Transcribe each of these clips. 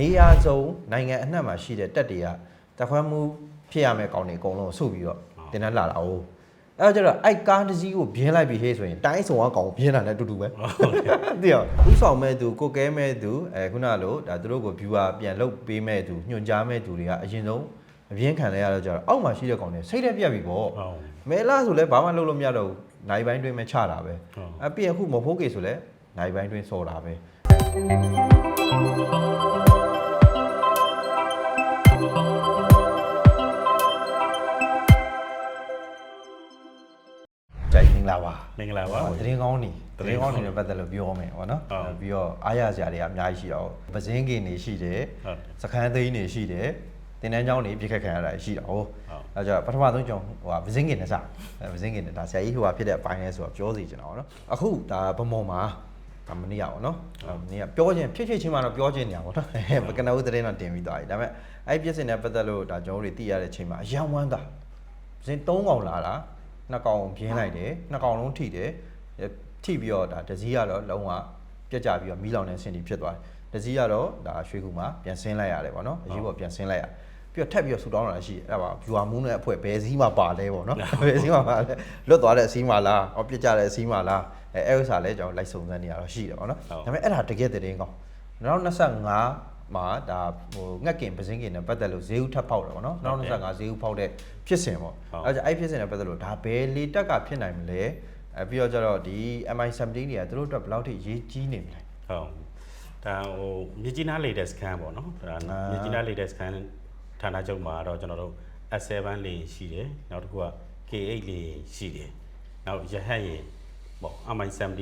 နေရာစုံနိုင်ငံအနှံ့မှာရှိတဲ့တက်တွေကတခွမ်းမှုဖြစ်ရမယ့်ကောင်းတွေအကုန်လုံးဆုတ်ပြီးတော့တင်တန်းလာတာ哦အဲ့တော့ကျတော့အဲ့ကားတစ်စီးကိုဘင်းလိုက်ပြီးဟေးဆိုရင်တိုင်းစုံကကောင်ဘင်းတာနဲ့အတူတူပဲသိရောဥဆောင်မဲ့သူကိုကဲမဲ့သူအဲခုနလိုဒါသူတို့ကို viewer ပြန်လုပ်ပေးမဲ့သူညွှန်ကြားမဲ့သူတွေကအရင်ဆုံးအပြင်းခံလဲရတော့ကျတော့အောက်မှာရှိတဲ့ကောင်တွေစိတ်တက်ပြတ်ပြီပေါ့ဟုတ်မဲလာဆိုလဲဘာမှလုပ်လို့မရတော့ဘူးနိုင်ပိုင်းတွင်းမဲ့ချတာပဲဟုတ်အပြင်အခုမဖိုးကေဆိုလဲနိုင်ပိုင်းတွင်းစော်တာပဲ မင်္ဂလာပါဟောသတင်းကောင်းနေသသတင်းတင်ကောကောင်းင်းတွေနေနဲ့ပတ်သက်လို့ပြောမယ်ပေါ့နော်ဟုတ်ပြီးတော့အားရစရာတွေကအများကြီးရှိတော့ပဇင်းကင်နေရှိတယ်ဟုတ်စခန်းသိန်းနေရှိတယ်တင်တန်းကျောင်းနေပြစ်ခတ်ခံရတာရှိတော့ဟုတ်ဟုတ်အဲကြောင့်ပထမဆုံးကျွန်တော်ဟိုဟာပဇင်းကင်နဲ့စအဲပဇင်းကင်နဲ့ဒါဆရာကြီးဟိုဟာဖြစ်တဲ့အပိုင်းလဲဆိုတော့ပြောစီချင်တာပေါ့နော်အခုဒါဗမော်မှာဒါမနေ့ရပါတော့နော်မနေ့ကပြောချင်းဖြစ်ဖြစ်ချင်းမှတော့ပြောချင်းနေရပါတော့မကနဦးသတင်းတော့တင်ပြီးသွားပြီဒါပေမဲ့အဲ့ပြစ်စင်နဲ့ပတ်သက်လို့ဒါကျွန်တော်တို့သိရတဲ့ချိန်မှာအယံဝမ်းတာပဇင်း၃កောင်လာတာ နှစ်កောင်ပြင်းလိုက်တယ်နှစ်កောင်လုံးထိတယ်ထိပြီးတော့ဒါဒစီကတော့လုံးဝပြက်ကြပြီးတော့မီးလောင်တဲ့ဆင်တီဖြစ်သွားတယ်ဒစီကတော့ဒါရွှေကူမှာပြန်ဆင်းလိုက်ရတယ်ပေါ့နော်အရေးပေါ်ပြန်ဆင်းလိုက်ရတယ်ပြီးတော့ထပ်ပြီးတော့ဆူတောင်းလာတာရှိတယ်အဲ့ဒါပါ viewer moon ရဲ့အဖွဲ့ဘယ်စည်းမှာပါလဲပေါ့နော်ဘယ်စည်းမှာပါလဲလွတ်သွားတဲ့အစည်းမှာလားဟောပြစ်ကြတဲ့အစည်းမှာလားအဲအဲ့ဥစ္စာလည်းကျွန်တော်လိုက်စုံစမ်းနေရတော့ရှိတယ်ပေါ့နော်ဟုတ်ဒါပေမဲ့အဲ့ဒါတကယ်တည်းကောင်း2025 မှာဒါဟိုငှက်ကင်ပစင်းကင်နဲ့ပတ်သက်လို့ဈေးဥထပ်ဖောက်တယ်ပေါ့နော်2025ဈေးဥဖောက်တဲ့ဖြစ်စဉ်ပေါ့ဟုတ်အဲ့ဒါအဲ့ဖြစ်စဉ်နဲ့ပတ်သက်လို့ဒါဘယ်လေတက်ကဖြစ်နိုင်မလဲအဲပြီးတော့ကျတော့ဒီ MI17 တွေကသူတို့အတွက်ဘယ်လောက်ထိရေးကြီးနေမလဲဟုတ်ဒါဟိုမြကြီးနား latest scan ပေါ့နော်ဒါအာမြကြီးနား latest scan ဌာနချုပ်မှာတော့ကျွန်တော်တို့ S7 လေးရှိတယ်နောက်တစ်ခုက K8 လေးရှိတယ်နောက်ရဟတ်ရင်ပေါ့ MI70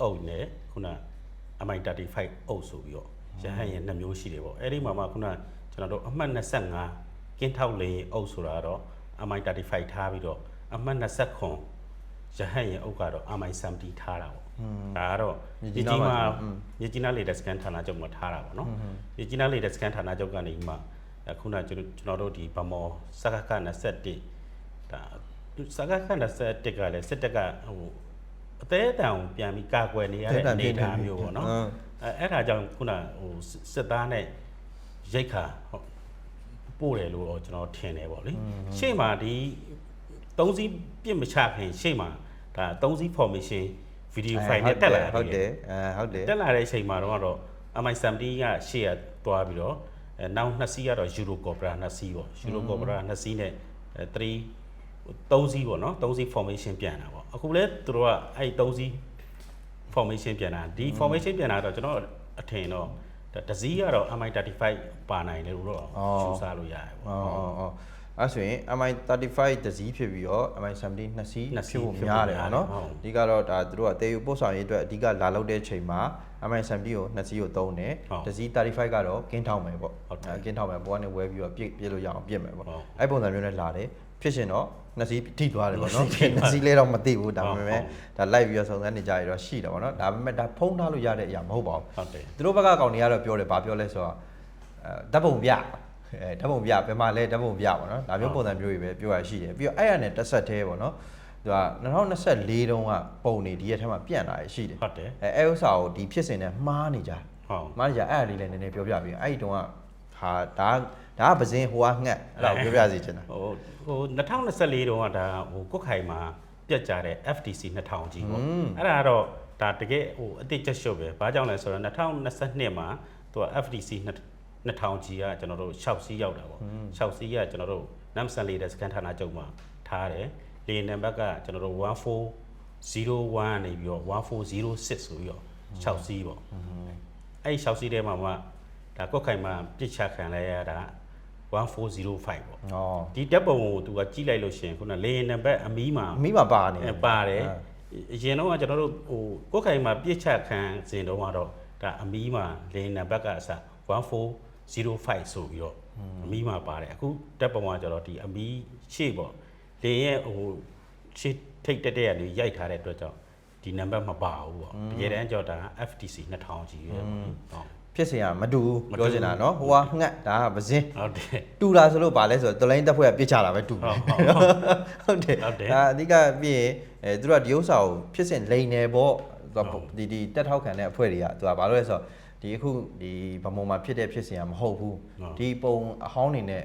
အုပ်နဲ့ခုန MI35 အုပ်ဆိုပြီးတော့ ရဟတ်ရင်နှစ်မျိုးရှိတယ်ပေါ့အဲ့ဒီမှာမှခုနကျွန်တော်တို့အမှတ်25ကင်းထောက်လေးအုပ်ဆိုတာတော့ MI35 ထားပြီးတော့အမှတ်29ရဟတ်ရင်အုပ်ကတော့ MI70 ထားတာပေါ့ဒါကတော့မြမြစ်ကြီးကြီးနားမှာမှာอืมမြစ်ကြီးနားလေတက်စကန်ဌာနချုပ်မှာထားတာပေါ့နော်မြစ်ကြီးနားလေတက်စကန်ဌာနချုပ်ကနေမှအခုနကျွန်တော်ကျွန်တော်တို့ဒီဗမော်စကခ21ဒါစကခ21ကလည်းစစ်တပ်ကဟို အသေးအတန်ကိုပြန်ပြီးကာကွယ်နေရတဲ့အနေအထားမျိုးပေါ့နော်အဲအဲ့ဒါကြောင့်ခုနဟိုစစ်သားနဲ့ရိတ်ခါဟုတ်ပို့တယ်လို့တော့ကျွန်တော်ထင်တယ်ပေါ့လေရှေ့မှာဒီသုံးစီးပြစ်မချခင်ရှေ့မှာဒါသုံးစီး formation video file နဲ့တက်လာဟုတ်တယ်အဲဟုတ်တယ်တက်လာတဲ့အချိန်မှာတော့ကတော့ MI70 ကရှေ့ကသွားပြီးတော့အဲနောက်နှစ်စီးကတော့ Euro Cobra နှစ်စီးပေါ့ Euro Cobra နှစ်စီးနဲ့အဲ3 3စီးပေါ့နော်3စီး formation ပြန်တာပေါ့အခုလဲသူတို့ကအဲ့3စီး formation ပြန်တာဒီ formation ပြန်တာတော့ကျွန်တော်အထင်တော့ဒါတစ်စီးကတော့ MI35 ပါနိုင်တယ်လို့တော့အော်ရှုစားလို့ရတယ်ပေါ့အော်အော်အော်အဲ့ဆိုရင် MI35 တစည်းဖြစ်ပြီးတော့ MI70 နှစ်စီးနှစ်စီးဖြစ်ဖို့များတယ်ပေါ့နော်ဟုတ်အဓိကတော့ဒါသူတို့ကတေယူပို့ဆောင်ရေးအတွက်အဓိကလာလောက်တဲ့ချိန်မှာ MI70 ကိုနှစ်စီးကိုသုံးတယ်ဟုတ်တစည်း35ကတော့ကင်းထောက်မယ်ပေါ့ဟုတ်တယ်အဲကင်းထောက်မယ်ဘောကနေဝဲပြီးတော့ပြည့်ပြည့်လို့ရအောင်ပြည့်မယ်ပေါ့ဟုတ်အဲ့ပုံစံမျိုးနဲ့လာတယ် ဖြစ်ရှင်တော့နှစ်စီးထိသွားတယ်ပေါ့နော်နှစ်စီးထိသွားနှစ်စီးလေးတော့မသိဘူးဒါပေမဲ့ဟုတ်ဒါလိုက်ပြီးတော့စုံစမ်းနေကြရတော့ရှိတယ်ပေါ့နော်ဒါပေမဲ့ဒါဖုံးထားလို့ရတဲ့အရာမဟုတ်ပါဘူးဟုတ်တယ်သူတို့ဘက်ကကောင်တွေကတော့ပြောတယ်ဘာပြောလဲဆိုတော့အဲဓာတ်ပုံပြအဲဓာတ်ပုံပြဘယ်မှာလဲဓာတ်ပုံပြပါတော့ဒါမျိုးပုံစံမျိုးတွေပဲပြောရရှိတယ်ပြီးတော့အဲ့ရနဲ့တစ်ဆက်သေးပေါ့နော်သူက2024တုန်းကပုံနေဒီရက်ထဲမှာပြန့်လာရရှိတယ်ဟုတ်တယ်အဲအဲ့ဥစ္စာကိုဒီဖြစ်စဉ်နဲ့မှားနေကြဟုတ်မှားနေကြအဲ့အလေးလည်းနည်းနည်းပြောပြပြီးအဲ့ဒီတုန်းက ဟာဒါဒါကပဇင်းဟိုကငှက်အဲ့ဒါကိုပြောပြစီချင်တာဟိုဟို2024တုန်းကဒါဟိုကုတ်ခိုင်မှာပြတ်ကြတဲ့ FTC 2000ကြီးပေါ့အဲ့ဒါကတော့ဒါတကယ်ဟိုအတိတ်ချက်ရှုပ်ပဲဘာကြောင့်လဲဆိုတော့2022မှာသူက FTC 2000ကြီးကကျွန်တော်တို့6စီးရောက်တာပေါ့6စီးကကျွန်တော်တို့နမ်ဆန်လေးတဲ့စကန်ဌာနချုပ်မှာထားတယ်လေနံပါတ်ကကျွန်တော်တို့1401နေပြီးတော့1406ဆိုပြီးတော့6စီးပေါ့အဲ့ဒီ6စီးထဲမှာမှ ဒါကုတ်ခိုင်မှာပြစ်ချခံလိုက်ရတာ1405ပေါ့ဩဒီတက်ပုံကိုသူကကြည့်လိုက်လို့ရှိရင်ခုနလေနံပါတ်အမီးမှာမိမပါနေအဲပါတယ်အရင်တော့ကကျွန်တော်တို့ဟိုကိုယ်ခိုင်မှာပြစ်ချခံစဉ်တုန်းကတော့ဒါအမီးမှာလေနံပါတ်ကအစ1405ဆိုပြီးတော့အမီးမှာပါတယ်အခုတက်ပုံကကျတော့ဒီအမီးရှေ့ပေါ့လေရဲ့ဟိုရှေ့ထိတ်တက်တက်ကနေရိုက်ထားတဲ့အတွက်ကြောင့်ဒီနံပါတ်မပါဘူးပေါ့တကယ်တမ်းကျတော့ဒါ FTC 2000ကြီးပဲပေါ့ဟုတ် ဖြစ်စဉ်ကမတူဘူးမတူဘူးပြောချင်တာနော်ဟိုကငှက်ဒါကပဇင်းဟုတ်တယ်တူတာဆိုလို့ဗာလဲဆိုတော့တလိုင်းတက်ဖွဲ့ကပြစ်ချတာပဲတူတယ်ဟုတ်ဟုတ်ဟုတ်တယ်ဟုတ်တယ်ဒါအဓိကပြည့်ရင်အဲသူတို့ကဒီဥစ္စာကိုဖြစ်စဉ်လိန်နေပေါ့သူကဟုတ်ဒီဒီတက်ထောက်ခံတဲ့အဖွဲ့တွေကသူကဘာလို့လဲဆိုတော့ဒီအခုဒီဗမုံမှာဖြစ်တဲ့ဖြစ်စဉ်ကမဟုတ်ဘူးဟုတ်ဒီပုံအဟောင်းနေနဲ့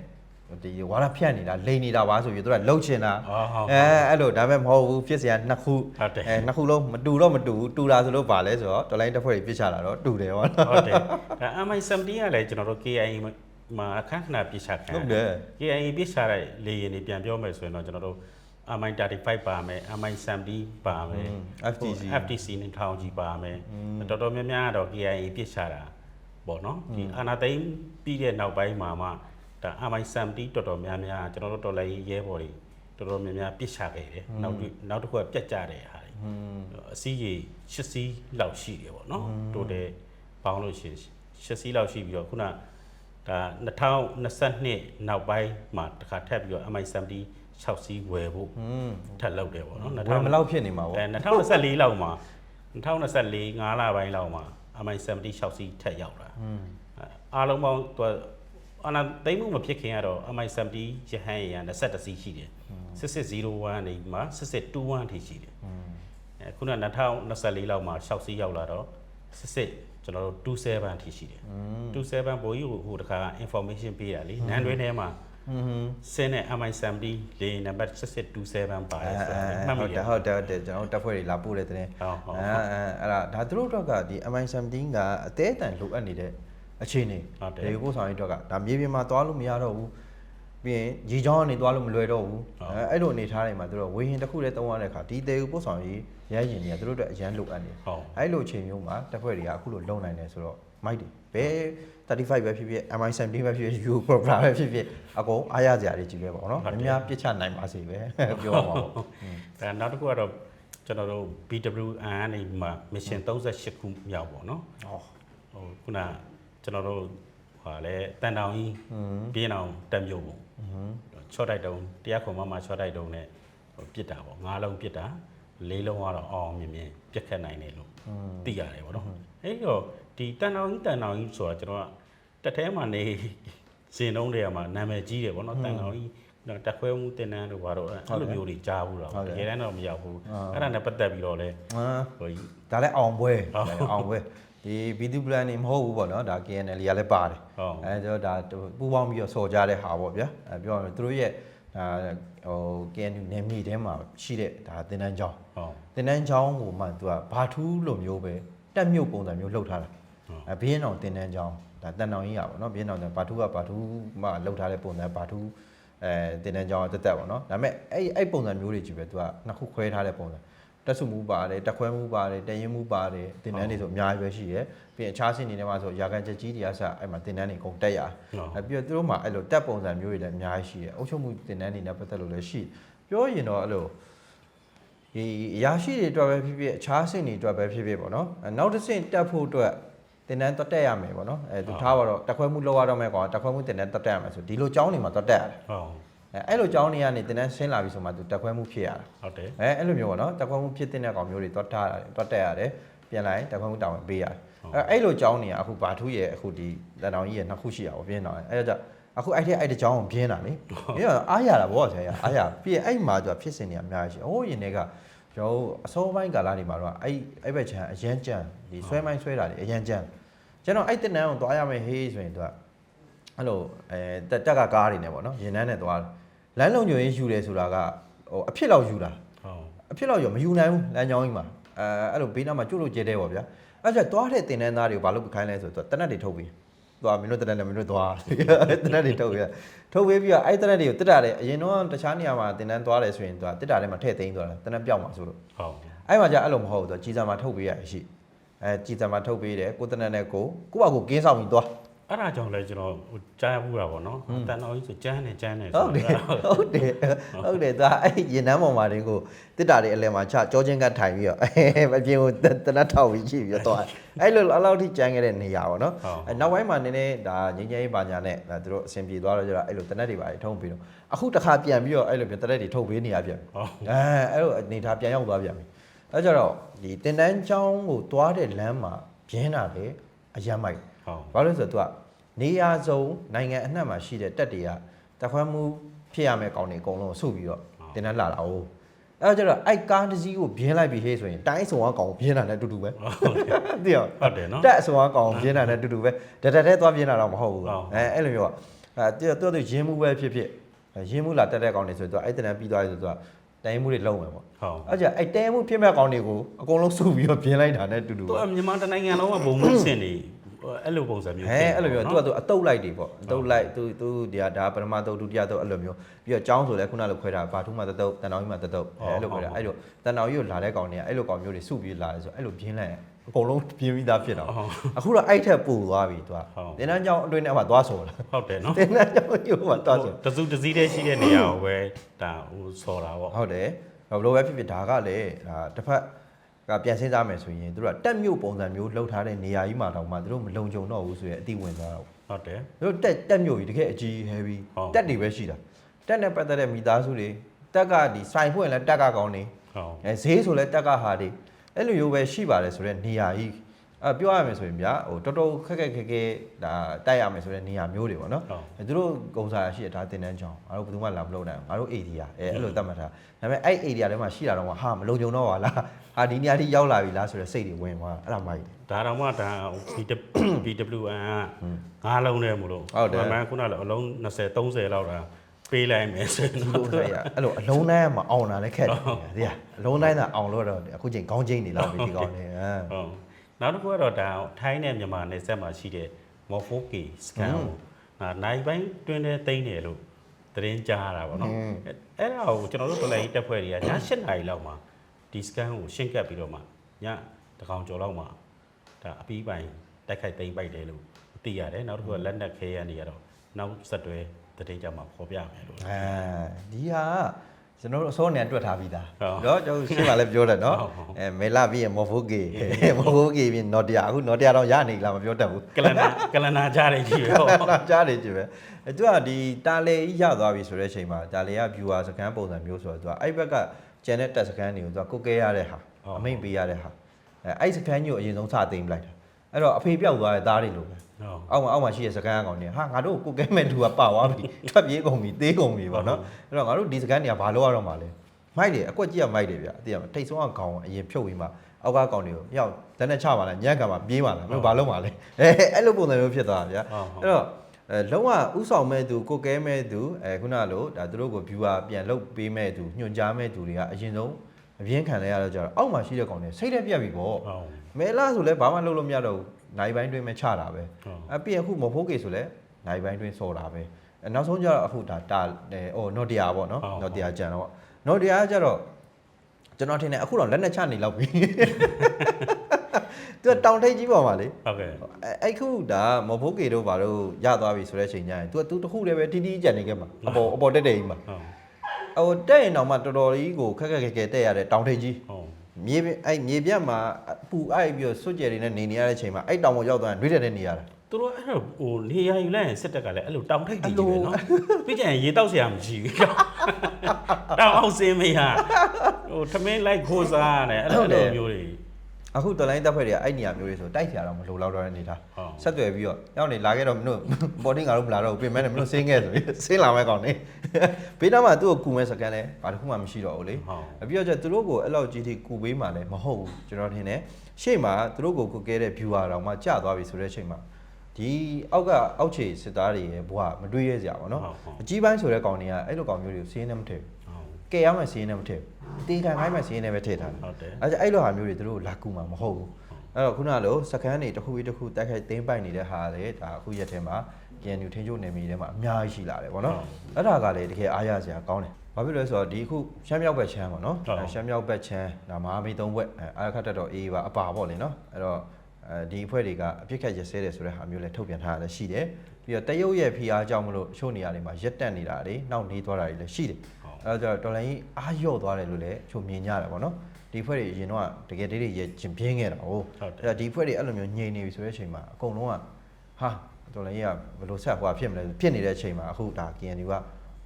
ဒီဝါရဖြတ်နေတာလိန်နေတာပါဆိုပြီးသူကလှုပ်ချင်တာအော်ဟုတ်အဲအဲ့လိုဒါပေမဲ့မဟုတ်ဘူးဖြစ်စဉ်ကနှစ်ခုဟုတ်တယ်အဲနှစ်ခုလုံးမတူတော့မတူဘူးတူတာဆိုလို့ပါလဲဆိုတော့ဒလိုင်းတစ်ဖွဲ့တွေပြစ်ချတာတော့တူတယ်ဟောနော်ဟုတ်တယ်ဒါ MI70 ကလည်းကျွန်တော်တို့ KIA မှာအခန်းခဏပြစ်ချခံဟုတ်တယ် KIA ပြစ်ချတဲ့လေယာဉ်တွေပြန်ပြောမယ်ဆိုရင်တော့ကျွန်တော်တို့ MI35 ပါမယ် MI70 ပါမယ်อืม FTC FTC နဲ့ထောင်ကြီးပါမယ်တော်တော်များများကတော့ KIA ပြစ်ချတာပေါ့နော်ဒီအာနာသိန်းပြီးတဲ့နောက်ပိုင်းမှာမှ ဒါ MI70 တော်တော်များများကျွန်တော်တို့တော်လည်းရဲဘော်တွေတော်တော်များများပြစ်ချခဲ့တယ်နောက်တစ်နောက်တစ်ခုကပြတ်ကြတဲ့ဟာတွေအစည်းကြီး၈စီးလောက်ရှိတယ်ပေါ့နော်တိုတယ်ပေါင်းလို့ရှိရင်၈စီးလောက်ရှိပြီးတော့ခုနဒါ2022နောက်ပိုင်းမှာတစ်ခါထပ်ပြီးတော့ MI70 6စီးဝယ်ဖို့อืมထပ်လုပ်တယ်ပေါ့နော်ဝယ်မလောက်ဖြစ်နေမှာပေါ့အဲ2024လောက်မှာ2024 9လပိုင်းလောက်မှာ MI70 6စီးထက်ရောက်လာအဲအားလုံးပေါင်းသူ အနာသိမ့်မှုမဖြစ်ခင်ကတော့ MI70 ရဟန်းရန်21စီးရှိတယ်6601နေမှာ6621အထိရှိတယ်အဲခုန2024လောက်မှာ6စီးရောက်လာတော့66ကျွန်တော်တို့27အထိရှိတယ်27ဘိုးကြီးကိုဟိုတခါ information ပေးတာလေနန်းတွင်းထဲမှာอืมစင်းနဲ့ MI70 လေနံပါတ်6627ပါအဲလဲဆိုတာအဲမှတ်ဟုမိတ်ရတယ်ဟုတ်တယ်ဟုတ်တယ်ကျွန်တော်တို့တက်ဖွဲ့တွေလာပို့တဲ့တဲ့ဟုတ်ဟုတ်အဲအဲအဲ့ဒါဒါသူတို့တော့ကဒီ MI17 ကအသေးအတန်လိုအပ်နေတဲ့ အခြေအနေဟုတ်တယ်ဒီကိုဆောင်ရေးတော့ကဒါမြေပြင်မှာသွားလို့မရတော့ဘူးပြီးရင်ရေချောင်းကနေသွားလို့မလွယ်တော့ဘူးဟုတ်အဲအဲ့လိုအနေထားတွေမှာသူတို့ဝေဟင်တစ်ခုတည်းသုံးရတဲ့အခါဒီတေကိုပို့ဆောင်ရေးရဲရင်တွေကသူတို့အတွက်အရန်လိုအပ်နေဟုတ်အဲ့လိုအချိန်မျိုးမှာတက်ဖွဲ့တွေကအခုလိုလုံနိုင်တယ်ဆိုတော့မိုက်တယ်ဘယ်35ပဲဖြစ်ဖြစ် MI17 ပဲဖြစ်ဖြစ် U Cobra ပဲဖြစ်ဖြစ်အကုန်အားရစရာတွေကြီးပဲပေါ့နော်ဟုတ်တယ်အများပြစ်ချနိုင်ပါစေပဲပြောပါပေါ့ဒါနောက်တစ်ခုကတော့ကျွန်တော်တို့ BWN ကနေမှ mission 38ခုမြောက်ပေါ့နော်ဟောဟိုခုန ကျွန်တော်တို့ဟာလဲတန်တောင်ကြီးပြင်းအောင်တက်မြုပ်ပုံချော့တိုက်တုံးတရားခုံမမှာချော့တိုက်တုံးနဲ့ဟိုပြစ်တာပေါ့ငါးလုံးပြစ်တာလေးလုံးကတော့အောင်အောင်မြင်မြင်ပြက်ခတ်နိုင်တယ်လို့သိရတယ်ပေါ့နော်အဲ့တော့ဒီတန်တောင်ကြီးတန်တောင်ကြီးဆိုတာကျွန်တော်ကတက်ထဲမှာနေစင်တုံးတွေကမှာနာမည်ကြီးတယ်ပေါ့နော်တန်တောင်ကြီးနော်တက်ခွဲမှုတင်တန်းတို့ဘာလို့အဲ့လိုမျိုးတွေကြားဘူးတော့ဟုတ်တတယ်ကယ်တမ်းတော့မရောက်ဘူးအာအဲ့ဒါနဲ့ပတ်သက်ပြီးတော့လဲအာဟိုကြီးဒါလည်းအောင်ပွဲဟုတ်ဒါလည်းအောင်ပွဲ ဒီဘီသူပလန်နေမဟုတ်ဘူးပေါ့နော်ဒါ KNL ကလည်းပါတယ်ဟုတ်အဲကျွန်တော်ဒါပူပေါင်းပြီးတော့စော်ကြတဲ့ဟာပေါ့ဗျာအဲပြောရမယ်သူတို့ရဲ့ဒါဟို KNU နယ်မြေထဲမှာရှိတဲ့ဒါတင်တန်းကျောင်းဟုတ်တင်တန်းကျောင်းကိုမှသူကဘာထူးလိုမျိုးပဲတက်မြုပ်ပုံစံမျိုးလှုပ်ထားတာဟုတ်အဲဘင်းအောင်တင်တန်းကျောင်းဒါတန်တောင်ကြီးရပါတော့ဘင်းအောင်ဘာထူးကဘာထူးမှလှုပ်ထားတဲ့ပုံစံဘာထူးအဲတင်တန်းကျောင်းတက်တက်ပေါ့နော်ဒါပေမဲ့အဲ့အဲ့ပုံစံမျိုးတွေကြီးပဲသူကနှစ်ခုခွဲထားတဲ့ပုံစံ တက်စုမှုပါတယ်တက်ခွဲမှုပါတယ်တရင်မှုပါတယ်တင်တန်းတွေဆိုအများကြီးပဲရှိတယ်ပြီးရင်အခြားစင်တွေထဲမှာဆိုရာခံချက်ကြီးတွေကစအဲ့မှာတင်တန်းတွေအကုန်တက်ရဟုတ်အဲ့ပြီးတော့သူတို့မှာအဲ့လိုတက်ပုံစံမျိုးတွေလည်းအများကြီးရှိတယ်အုပ်ချုပ်မှုတင်တန်းတွေနဲ့ပတ်သက်လို့လည်းရှိပြောရင်တော့အဲ့လိုဒီအရာရှိတွေအတွက်ပဲဖြစ်ဖြစ်အခြားစင်တွေအတွက်ပဲဖြစ်ဖြစ်ပေါ့နော်အဲ့နောက်တစ်စင်တက်ဖို့အတွက်တင်တန်းတက်တက်ရမယ်ပေါ့နော်အဲသူထားပါတော့တက်ခွဲမှုလောက်ရတော့မယ်ကွာတက်ခွဲမှုတင်တန်းတက်တက်ရမယ်ဆိုဒီလိုကြောင်းတွေမှာတက်တက်ရတယ်ဟုတ် အဲအဲ့လိုကြောင်းတွေကနေတင်တန်းဆင်းလာပြီဆိုမှသူတက်ခွဲမှုဖြစ်ရတာဟုတ်တယ်အဲအဲ့လိုမျိုးပေါ့နော်တက်ခွဲမှုဖြစ်တဲ့ကောင်မျိုးတွေတွတ်ထားရတယ်တွတ်တက်ရတယ်ပြန်လာရင်တက်ခွဲမှုတောင်းပေးရတယ်အဲအဲ့လိုကြောင်းနေရအခုဘာထူးရဲ့အခုဒီတန်တောင်ကြီးရဲ့နှစ်ခုရှိရပါပြင်းတော့အဲ့ဒါကြောင့်အခုအဲ့ဒီအဲ့ဒီကြောင်းကိုပြင်းတာလေမင်းကအားရတာဗောဆရာအားရပြီးရင်အဲ့မှာသူကဖြစ်စဉ်နေအများကြီးရှိဟိုးရင်တွေကကျွန်တော်အစောပိုင်းကာလတွေမှာတော့အဲ့အဲ့ဘက်ချမ်းအရန်ကြမ်းဒီဆွဲမိုင်းဆွဲတာတွေအရန်ကြမ်းကျွန်တော်အဲ့တနန်းကိုသွားရမယ်ဟေးဆိုရင်သူကအဲ့လိုအဲတက်တက်ကကားတွေနဲ့ပေါ့နော်ရင်နှန်းနဲ့သွား လမ်းလုံညွင်ယူတယ်ဆိုတာကဟိုအဖြစ်လောက်ယူတာဟုတ်အဖြစ်တော့ရမယူနိုင်ဘူးလမ်းကြောင်းကြီးမှာအဲအဲ့လိုဘေးနားမှာကျွတ်လို့ကျဲတဲ့ပေါ့ဗျာအဲ့ကျသွားတဲ့တင်တန်းသားတွေကိုဘာလို့ခိုင်းလဲဆိုတော့တနက်တွေထုတ်ပြီးသွားမင်းတို့တနက်နဲ့မင်းတို့သွားတနက်တွေထုတ်ပြီးထုတ်ပြီးပြီးတော့အဲ့တနက်တွေကိုတစ်တာတဲ့အရင်တော့တခြားနေရာမှာတင်တန်းသွားတယ်ဆိုရင်သူကတစ်တာထဲမှာထည့်သိမ်းသွားတာတနက်ပြောက်မှာဆိုလို့ဟုတ်အဲ့မှာじゃအဲ့လိုမဟုတ်ဘူးသူကြီးစာမှာထုတ်ပေးရရှိအဲကြီးစာမှာထုတ်ပေးတယ်ကိုတနက်နဲ့ကိုကိုယ့်ဘာကိုကင်းဆောင်ပြီးသွား အဲ့ဒါကြောင့်လဲကျွန်တော်ဟိုကြားဘူးတာပေါ့နော်တန်တော်ကြီးဆိုကျန်းနေကျန်းနေဟုတ်တယ်ဟုတ်တယ်ဟုတ်တယ်သူအဲ့ရင်နှမ်းပေါ်မှာတင်းကိုတစ်တာတွေအလဲမှာချကြောချင်းကထိုင်ပြီးတော့အပြင်ကိုတနတ်ထောက်ပြီးကြည့်ပြီးတော့သွားအဲ့လိုအလောက်ထိကြမ်းခဲ့တဲ့နေရာပေါ့နော်ဟုတ်အဲနောက်ပိုင်းမှာနည်းနည်းဒါငင်းငယ်ရေးပါညာနဲ့ဒါသူတို့အဆင်ပြေသွားတော့ကျတော့အဲ့လိုတနက်တွေပါထုံးပြီးတော့အခုတစ်ခါပြန်ပြီးတော့အဲ့လိုပြန်တနက်တွေထုတ်ပေးနေရပြန်ဟုတ်အဲအဲ့လိုအနေထားပြန်ရောက်သွားပြန်ပြီအဲကြတော့ဒီတင်တန်းချောင်းကိုသွားတဲ့လမ်းမှာပြင်းတာလေအယမ်းမိုက်ဟုတ် ဘာလို့လဲဆိုတော့ तू ကနေရာစုံနိုင်ငံအနှံ့မှာရှိတဲ့တက်တွေကတခွမ်းမှုဖြစ်ရမယ့်ကောင်းတွေအကုန်လုံးဆုပ်ပြီးတော့ ဟုတ် တင်တန်းလာတာ哦အဲ အဲ့ဒါကျတော့အဲ့ကားတစ်စီးကိုပြင်းလိုက်ပြီဟေးဆိုရင်တိုင်းစုံအကောင်ကိုပြင်းတာနဲ့အတူတူပဲသိရော ဟုတ်တယ်နော် တက်အစုံအကောင်ကိုပြင်းတာနဲ့အတူတူပဲတတက်တက်သွားပြင်းတာတော့မဟုတ်ဘူး ဟုတ် အဲအဲ့လိုမျိုးอ่ะအဲတူတူရင်းမှုပဲဖြစ်ဖြစ်အဲရင်းမှုလာတက်တဲ့ကောင်တွေဆိုတော့အဲ့တန်းပြီးသွားပြီဆိုတော့တိုင်းမှုတွေလုံးမယ်ပေါ့ ဟုတ် အဲ့ကြအဲ့တဲမှုဖြစ်မဲ့ကောင်တွေကိုအကုန်လုံးစုပြီးတော့ပြင်းလိုက်တာနဲ့အတူတူ သူ ပဲ ကမြန်မာတနိုင်ငံလုံးကဘုံမှုစင်နေ အဲ့လိုပုံစံမျိုးဟဲအဲ့လိုမျိုးသူကသူအတုပ်လိုက်တွေပေါ့အတုပ်လိုက်သူသူဒီဟာဒါပထမတုပ်ဒုတိယတုပ်အဲ့လိုမျိုးပြီးတော့ចောင်းဆိုလဲခုနလိုခွဲတာဘာထူးမှတတုပ်တန်တော်ကြီးမှတတုပ်အဲ့လိုခွဲတာအဲ့လိုတန်တော်ကြီးကိုလာတဲ့ကောင်တွေကအဲ့လိုကောင်မျိုးတွေစုပြီးလာတယ်ဆိုအဲ့လိုပြင်းလိုက်အကုန်လုံးပြင်းပြီးသားဖြစ်တော့အခုတော့အဲ့ထက်ပိုသွားပြီသူကတင်းတန်းကြောင်းအတွင်းထဲမှာသွားဆော်လာဟုတ်တယ်နော်တင်းတန်းကြောင်းယူမှာသွားဆော်တစုတစည်းတည်းရှိတဲ့နေရာကိုပဲဒါဟိုဆော်တာပေါ့ဟုတ်တယ်ဘယ်လိုပဲဖြစ်ဖြစ်ဒါကလည်းဒါတစ်ဖက် ကပြန်စဉ်းစားမယ်ဆိုရင်တို့ကတက်မြို့ပုံစံမျိုးလှုပ်ထားတဲ့နေရာကြီးမှာတောင်မှတို့မလုံခြုံတော့ဘူးဆိုရင်အတိဝင်သွားတော့ဟုတ်တယ်တို့တက်တက်မြို့ကြီးတကယ်အကြီး heavy ဟုတ်တက်တွေပဲရှိတာတက်နဲ့ပတ်သက်တဲ့မိသားစုတွေတက်ကဒီစိုင်ဖွင့်လဲတက်ကကောင်းနေဟုတ်အဲဈေးဆိုလဲတက်ကဟာတွေအဲ့လိုမျိုးပဲရှိပါတယ်ဆိုတော့နေရာကြီး အဲပြောရမယ်ဆိုရင်ဗျာဟိုတော်တော်ခက်ခက်ခဲခဲဒါတိုက်ရမယ်ဆိုတဲ့နေရာမျိုးတွေပေါ့နော်ဟုတ်အဲသူတို့ဂုံစားရရှိရဒါတင်တန်းချောင်းငါတို့ဘယ်သူမှလာမလုပ်နိုင်ဘူးငါတို့ area အဲအဲ့လိုသတ်မှတ်ထားဒါပေမဲ့အဲ့ area ထဲမှာရှိတာတော့ဟာမလုံခြုံတော့ပါလားဟာဒီနေရာထိရောက်လာပြီလားဆိုတော့စိတ်တွေဝင်သွားအဲ့ဒါမှကြီးဒါတော့မှဒါ BWN ကငါးလုံးနဲ့မလို့ဟုတ်တယ်မှန်ခုနကအလုံး20 30လောက်တာပေးလိုက်မယ်ဆိုရင်ဒီလိုဆိုရအဲ့လိုအလုံးတိုင်းကမအောင်တာလည်းခက်တယ်သိလားအလုံးတိုင်းသာအောင်လို့တော့အခုချိန်ခေါင်းချင်းနေလောက်ပြီဒီကောင်လေးဟမ်ဟုတ် နောက်တစ်ခုကတော့ဒါထိုင်းနဲ့မြန်မာနယ်စပ်မှာရှိတဲ့ Morpho-K scan ကိုအာနိုင်ပိုင်းတွင်းထဲသိမ်းတယ်လို့သတင်းကြားရတာပေါ့နော်အဲ့အဲ့ဒါကိုကျွန်တော်တို့တော်လိုင်းတက်ဖွဲ့တွေကည7နာရီလောက်မှာဒီ scan ကိုရှင်းကပ်ပြီးတော့မှညတကောင်ကျော်လောက်မှာဒါအပီးပိုင်တိုက်ခိုက်သိမ်းပိုက်တယ်လို့သိရတယ်နောက်တစ်ခုကလက်နက်ခဲရနေရတော့နောက်ဆက်တွဲသတင်းကြမှာပေါ်ပြမယ်လို့အဲဒီဟာကျွ န်တော်တို့အစောနေတွက်ထားပြီးသား ဟုတ် เนาะကျွန်တော်ရှင်းပါလဲပြောတယ်เนาะ ဟုတ်ဟုတ် အဲမေလာပြီးရင်မော်ဖိုကေမော်ဖိုကေပြီးနော်တရာအခုနော်တရာတော့ရနေလားမပြောတတ်ဘူး ကလန်နာကလန်နာကြားတယ်ကြီးပဲဟုတ် တော့ကြားနေကြည့်ပဲအဲသူကဒီတာလေကြီးရသွားပြီဆိုတဲ့အချိန်မှာတာလေက viewer စကန်ပုံစံမျိုးဆိုတော့သူကအဲ့ဘက်ကကျန်တဲ့တက်စကန်တွေကိုသူကကုတ်ကဲရတဲ့ဟာအမိန်ပေးရတဲ့ဟာအဲအဲ့စကန်ကြီးကိုအရင်ဆုံးစသိမ်းပလိုက်တာအဲ့တော့အဖေပြောက်သွားတဲ့သားတွေလိုပဲ ဟုတ် အောက်မှာအောက်မှာရှိတဲ့စကန်ကောင်တွေဟာငါတို့ကိုကဲမဲ့သူကပါသွားပြီထွက်ပြေးကုန်ပြီသေးကုန်ပြီပေါ့နော်အဲ့တော့ငါတို့ဒီစကန်တွေကဘာလို့ရတော့မှာလဲမိုက်တယ်အကွက်ကြီးကမိုက်တယ်ဗျအတိရမထိတ်ဆုံးကကောင်အရင်ဖြုတ်ပြီးမှအောက်ကကောင်တွေကိုရောက်တန်းနဲ့ချပါလားညံ့ကမှာပြေးပါလားမင်းဘာလုပ်မှာလဲအဲအဲ့လိုပုံစံမျိုးဖြစ်သွားတာဗျဟုတ်ဟုတ်အဲ့တော့အဲလုံးဝဥဆောင်မဲ့သူကိုကဲမဲ့သူအဲခုနလိုဒါသူတို့ကို viewer ပြန်လုပ်ပေးမဲ့သူညွှန်ကြားမဲ့သူတွေကအရင်ဆုံး အပြင်းခံလဲရတော့ကြတော့အောက်မှာရှိတဲ့ကောင်တွေစိတ်ထဲပြတ်ပြီပေါ့ဟုတ်မဲလာဆိုလဲဘာမှလုပ်လို့မရတော့ဘူးနိုင်ပိုင်းတွင်းမဲ့ချတာပဲဟုတ်အပြင်အခုမဖိုးကေဆိုလဲနိုင်ပိုင်းတွင်းစော်တာပဲအဲနောက်ဆုံးကျတော့အခုဒါတာအဲဟိုနော်တရာပေါ့နော်ဟုတ်နော်တရာကြံတော့ပေါ့နော်တရာကကျတော့ကျွန်တော်ထင်တယ်အခုတော့လက်နဲ့ချနေလောက်ပြီသူကတောင်ထိပ်ကြီးပေါ်မှာလေဟုတ်ကဲ့အဲအဲ့ခုဒါမဖိုးကေတို့ဘာလို့ရသွားပြီဆိုတဲ့အချိန်ကျရင် तू က तू တခုတည်းပဲတီးတီးကြံနေခဲ့မှာအပေါ်အပေါ်တက်တက်ကြီးမှာဟုတ် ဟိုတက်ရင်တော့မှတော်တော်ကြီးကိုခက်ခက်ခဲခဲတက်ရတဲ့တောင်ထိပ်ကြီးဟုတ်မြေပြင်အဲ့မြေပြတ်မှာပူအိုက်ပြီးတော့စွတ်ကြယ်တွေနဲ့နေနေရတဲ့အချိန်မှာအဲ့တောင်ပေါ်ရောက်သွားရင်နှွေးတဲ့နဲ့နေရတာသူတို့အဲ့တော့ဟိုနေရာယူလိုက်ရင်စစ်တပ်ကလည်းအဲ့လိုတောင်ထိပ်တည်အဲ့လိုကြီးပဲနော်ပြီးကြရင်ရေတောက်ဆရာမရှိဘူးတောင်အောင်စင်းမရဟိုထမင်းလိုက်ခိုးစားရတယ်အဲ့လိုအဲ့လိုမျိုးတွေ အခုတော်လိုင်းတက်ဖွဲ့တွေကအဲ့နေရာမျိုးတွေဆိုတိုက်ဆရာတော့မလိုတော့တော့တဲ့နေတာဟုတ်ဆက်သွယ်ပြီးတော့ရောက်နေလာခဲ့တော့မင်းတို့ပေါ်တင်းငါတို့မလာတော့ဘူးပြင်မဲနဲ့မင်းတို့ဆင်းခဲ့ဆိုပြီးဆင်းလာမဲ့ကောင်နေဘေးနားမှာသူ့ကိုကူမဲ့စကန်လဲဘာတစ်ခုမှမရှိတော့ဘူးလေဟုတ်အပြီးတော့ကျသူတို့ကိုအဲ့လောက်ကြီးထိကူပေးမှလည်းမဟုတ်ဘူးကျွန်တော်ထင်တယ်ရှေ့မှာသူတို့ကိုကုတ်ကဲတဲ့ viewer တောင်မှကြာသွားပြီဆိုတဲ့အချိန်မှာဒီအောက်ကအောက်ခြေစစ်သားတွေရဲ့ဘဝမတွေးရစရာပေါ့နော်ဟုတ်ဟုတ်အကြီးပိုင်းဆိုတဲ့ကောင်တွေကအဲ့လိုကောင်မျိုးတွေကိုစီးနေမထည့်ဟုတ် ကဲရမယ်စီးနေမထည့်တေခံခိုင်းမယ်စီးနေပဲထည့်ထားတယ်ဟုတ်တယ်အဲ့ဒါအဲ့လိုဟာမျိုးတွေသူတို့လာကူမှာမဟုတ်ဘူးအဲ့တော့ခုနကလိုစကန်တွေတစ်ခုပြီးတစ်ခုတက်ခိုက်သိမ်းပိုက်နေတဲ့ဟာလေဒါအခုရက်ထဲမှာ GNU ထင်းချို့နေမီထဲမှာအများကြီးရှိလာတယ်ပေါ့နော်အဲ့ဒါကလည်းတကယ်အားရစရာကောင်းတယ်ဘာဖြစ်လဲဆိုတော့ဒီအခုရှမ်းမြောက်ဘက်ချမ်းပေါ့နော်ဟုတ်အဲရှမ်းမြောက်ဘက်ချမ်းဒါမဟာမိတ်သုံးဘက်အဲအာရခတ်တက်တော့အေးပါအပါပေါ့လေနော်အဲ့တော့ အဲဒီအဖွဲ့တွေကအပြစ်ခတ်ရစဲတယ်ဆိုတဲ့ဟာမျိုးလည်းထုတ်ပြန်ထားတာလည်းရှိတယ်ပြီးတော့တရုတ်ရဲ့ PR ကြောင့်မလို့အချို့နေရာတွေမှာရက်တက်နေတာတွေနောက်နေသွားတာတွေလည်းရှိတယ်အဲ့တော့တော်လိုင်းကြီးအားလျော့သွားတယ်လို့လည်းချိုမြင်ကြတယ်ပေါ့နော်ဒီဖွဲ့တွေအရင်တော့တကယ်တည်းတွေရဲ့ကျင်ပြင်းခဲ့တာဟုတ်ဟုတ်တယ်အဲ့ဒါဒီဖွဲ့တွေအဲ့လိုမျိုးညင်နေပြီဆိုတဲ့အချိန်မှာအကုန်လုံးကဟာတော်လိုင်းကြီးကဘယ်လိုဆက်ဟွာဖြစ်မလဲဖြစ်နေတဲ့အချိန်မှာအခုဒါ KNU က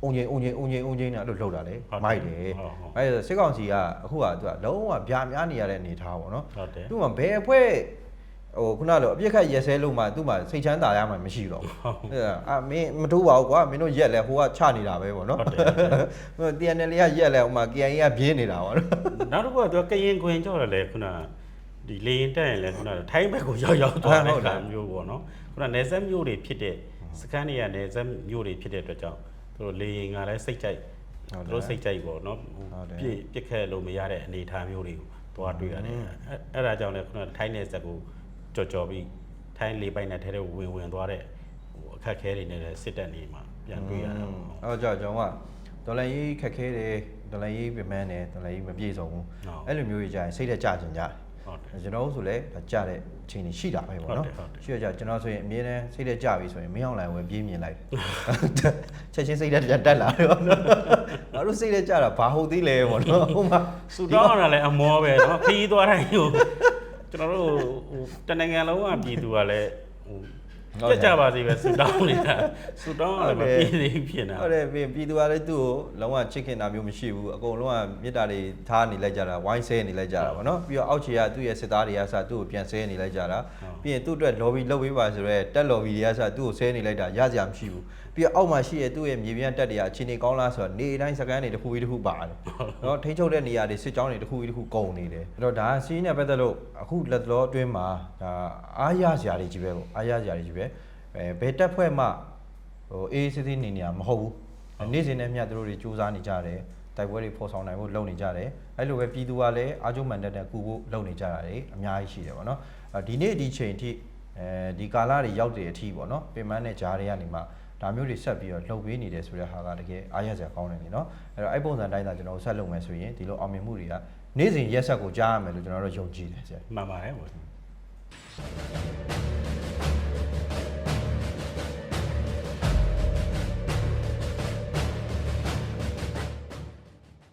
အုံငိမ့်အုံငိမ့်အုံငိမ့်အုံငိမ့်နဲ့အဲ့လိုလှုပ်တာလေဟုတ်တယ်မိုက်တယ်ဟုတ်ဟုတ်အဲ့ဒါစစ်ကောင်စီကအခုကသူကလုံးဝဗျာများနေရတဲ့အနေထားပေါ့နော်ဟုတ်တယ်သူကဘယ်အဖွဲ့ ဟဟိုခုနလိုအပြစ်ခတ်ရက်ဆဲလို့မှသူ့မှာစိတ်ချမ်းသာရမှမရှိတော့ဘူးအဲ့ဒါအာမင်းမထိုးပါဘူးကွာမင်းတို့ရက်လဲဟိုကချနေတာပဲပေါ့နော်ဟုတ်တယ်ဟုတ်တယ်ဟို TNL ကရက်လဲဟိုမှာ KIA ကပြင်းနေတာပေါ့နော်နောက်တစ်ခုကသူကကရင်ခွင်ကြောက်တယ်လေခုနဒီလေရင်တက်ရင်လေခုနထိုင်းဘက်ကိုရောက်ရောက်သွားတဲ့အခါမျိုးပေါ့နော်ခုနနေဆက်မျိုးတွေဖြစ်တဲ့စကန်တွေကနေဆက်မျိုးတွေဖြစ်တဲ့အတွက်ကြောင့်သူတို့လေရင်ကလည်းစိတ်ကြိုက်သူတို့စိတ်ကြိုက်ပေါ့နော်ပြစ်ပြစ်ခဲလို့မရတဲ့အနေအထားမျိုးတွေကိုသွားတွေ့ရတယ်အဲ့အဲ့ဒါကြောင့်လေခုနထိုင်းနေဆက်ကို ကြော်ကြော်ပြီးထိုင်းလေပိုင်နဲ့ထဲထဲဝင်ဝင်သွားတဲ့ဟိုအခက်ခဲတွေနဲ့စစ်တက်နေမှာပြန်တွေ့ရတယ်ပေါ့ အဲ့တော့ကျွန်တော်ကဒေါ်လာရေးခက်ခဲတယ်ဒေါ်လာရေးပြင်ပန်းတယ်ဒေါ်လာရေးမပြေဆုံးဘူးအဲ့လိုမျိုးကြီးကြာရင်စိတ်သက်ကြကျင်ကြတယ် ဟုတ်တယ် ကျွန်တော်တို့ဆိုလည်းဒါကြတဲ့အချိန်ကြီးရှိတာပဲပေါ့နော် ဟုတ်တယ်ဟုတ်တယ် ရှိရကြကျွန်တော်ဆိုရင်အမြဲတမ်းစိတ်သက်ကြပြီဆိုရင်မင်းအောင်လိုင်းဝင်ပြေးမြင်လိုက်ချက်ချင်းစိတ်သက်ကြတက်လာတယ်ပေါ့နော်ငါတို့စိတ်သက်ကြတာဘာဟုတ်သေးလဲပေါ့နော်ဟိုမှာ ဆူတောင်းရတာလည်းအမောပဲเนาะခီးသွားတိုင်းဟို ကျွန်တော်တို့ဟိုတနင်္ဂနွေလုံးကပြည်သူကလည်းဟိုကြက်ကြပါစေပဲဆူတောင်းနေတာဆူတောင်းရတယ်မပြည့်သေးဖြစ်နေတာဟုတ်တယ်ပြည်ပြည်သူကလည်းသူ့ကိုလုံးဝချစ်ခင်တာမျိုးမရှိဘူးအကုန်လုံးကမေတ္တာတွေထားနေလိုက်ကြတာဝိုင်းဆဲနေလိုက်ကြတာပေါ့နော်ပြီးတော့အောက်ခြေကသူ့ရဲ့စစ်သားတွေကစသူ့ကိုပြန်ဆဲနေလိုက်ကြတာပြီးရင်သူ့အတွက် lobby လုပ်ပေးပါဆိုတော့တက် lobby တွေကစသူ့ကိုဆဲနေလိုက်တာရကြမရှိဘူး ပြီးတော့အောက်မှာရှိရဲ့သူ့ရဲ့မြေပြင်တက်တွေကအခြေအနေကောင်းလားဆိုတော့နေတိုင်းစကန်တွေတစ်ခုပြီးတစ်ခုပါတယ်နော်ထိန်းချုပ်တဲ့နေရာတွေစစ်ကြောင်းတွေတစ်ခုပြီးတစ်ခုကုန်နေတယ်အဲ့တော့ဒါစီးနဲ့ပတ်သက်လို့အခုလက်လောအတွင်းမှာဒါအားရစရာတွေကြီးပဲပေါ့အားရစရာတွေကြီးပဲအဲဘယ်တက်ဖွဲ့မှဟိုအေးစစ်စစ်နေနေရမဟုတ်ဘူးနေ့စဉ်နဲ့မျှသူတို့တွေစူးစမ်းနေကြတယ်တိုက်ပွဲတွေဖော်ဆောင်နိုင်ဖို့လုပ်နေကြတယ်အဲ့လိုပဲပြည်သူကလည်းအာကျုံမန်တက်တဲ့ကူဖို့လုပ်နေကြတာတွေအများကြီးရှိတယ်ပေါ့နော်အဲဒီနေ့ဒီချိန်ထိအဲဒီကာလတွေရောက်တဲ့အထိပေါ့နော်ပြင်ပန်းတဲ့ဂျားတွေကနေမှ ဒါမျိုးတွေဆက်ပြီးတော့လှုပ်ပေးနေတယ်ဆိုတဲ့ဟာကတကယ်အားရစရာကောင်းတယ်လေနော်အဲ့တော့အဲ့ပုံစံတိုင်းသာကျွန်တော်တို့ဆက်လုပ်မယ်ဆိုရင်ဒီလိုအောင်မြင်မှုတွေကနေ့စဉ်ရက်ဆက်ကိုကြားရမယ်လို့ကျွန်တော်တို့ယုံကြည်တယ်ဆရာမှန်ပါတယ်ဟို